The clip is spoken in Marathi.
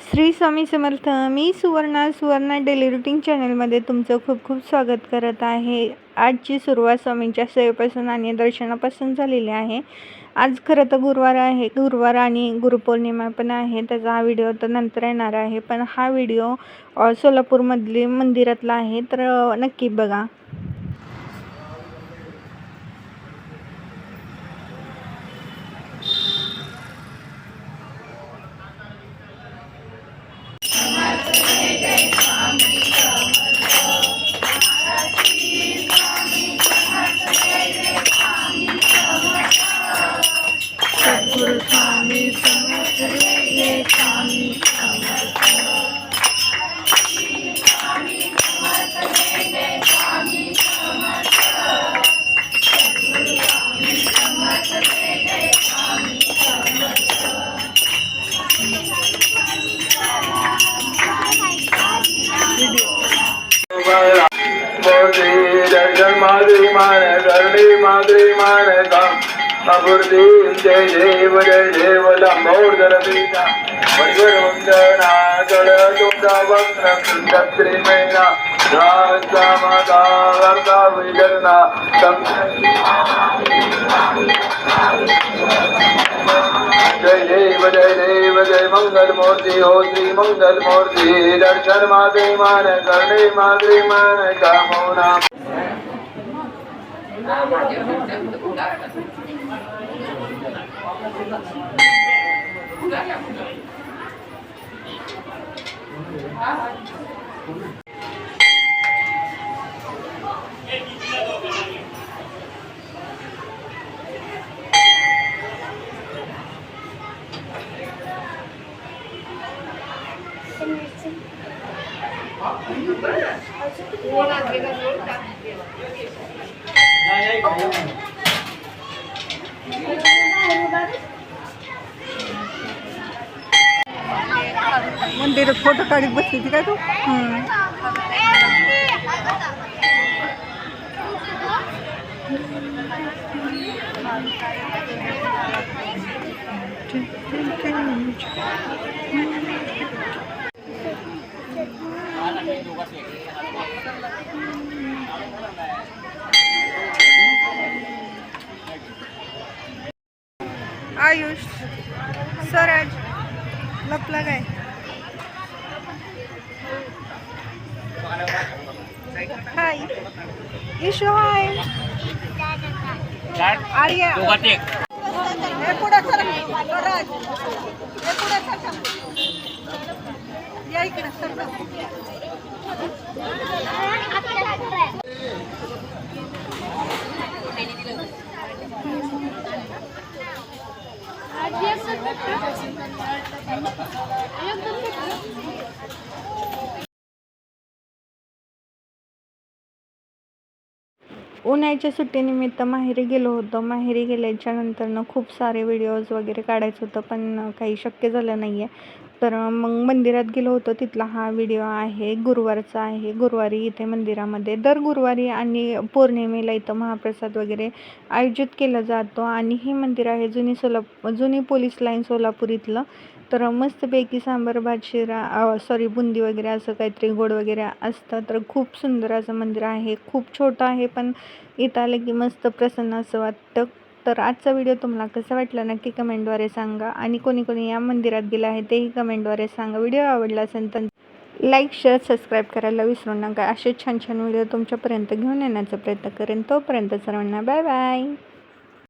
श्री स्वामी समर्थ मी सुवर्णा सुवर्णा डेली रुटीन चॅनलमध्ये तुमचं खूप खूप स्वागत करत आहे. आजची सुरुवात स्वामींच्या सेवेपासून आणि दर्शनापासून झालेली आहे. आज खरं तर गुरुवार आहे. गुरुवार आणि गुरुपौर्णिमा पण आहे. त्याचा हा व्हिडिओ तर नंतर येणार आहे. पण हा व्हिडिओ सोलापूरमधली मंदिरातला आहे. तर नक्की बघा. માધુરી માને ધરણી માધુરી માને અભુરદીન જય દેવ જય દેવ લંબોર ધરપીતા વૈવર વંદના જળ ચુંડા વસ્ત્ર કૃતત્રી મૈના રાજામદાવર્તા વિદરના. જય દેવ જય દેવ, જય મંગલ મૂર્તિ, હો શ્રી મંગલ મૂર્તિ. દર્શન માધુરી માને કરણી માધુરી માને કામો નામ Buona che la volontà di Dio. मंदिरात फोटो काढत बसली ती काय तू आयुष स्वराज लपला काय हाय. इशू हाय. आर्या. हे पुढं सर स्वराज. हे पुढं सर या इकडे सर उन्हाळ्याच्या सुट्टीनिमित्त माहेरी गेलो होतो. माहेरी गेल्याच्या नंतरनं खूप सारे व्हिडिओज वगैरे काढायचं होतं पण काही शक्य झालं नाही आहे तर मग मंदिरात गेलो होतो. तिथला हा व्हिडिओ आहे गुरुवारचा आहे. गुरुवारी इथे मंदिरामध्ये दर गुरुवारी आणि पौर्णिमेला इथं महाप्रसाद वगैरे आयोजित केला जातो. आणि हे मंदिर आहे जुनी सोलाप जुनी पोलीस लाईन सोलापूर इथलं. तर मस्तपैकी सांबार भात शिरा सॉरी बुंदी वगैरे असं काहीतरी गोड वगैरे असतं. तर खूप सुंदर असं मंदिर आहे. खूप छोटं आहे पण इथं आलं की मस्त प्रसन्न असं वाटतं. तर आजचा व्हिडिओ तुम्हाला कसा वाटला नक्की कमेंटद्वारे सांगा. आणि कोणी कोणी या मंदिरात गेलं आहे तेही कमेंटद्वारे सांगा. व्हिडिओ आवडला असेल तर लाईक शेअर सबस्क्राईब करायला विसरू नका. असे छान छान व्हिडिओ तुमच्यापर्यंत घेऊन येण्याचा प्रयत्न करेन. तोपर्यंत सर्वांना बाय बाय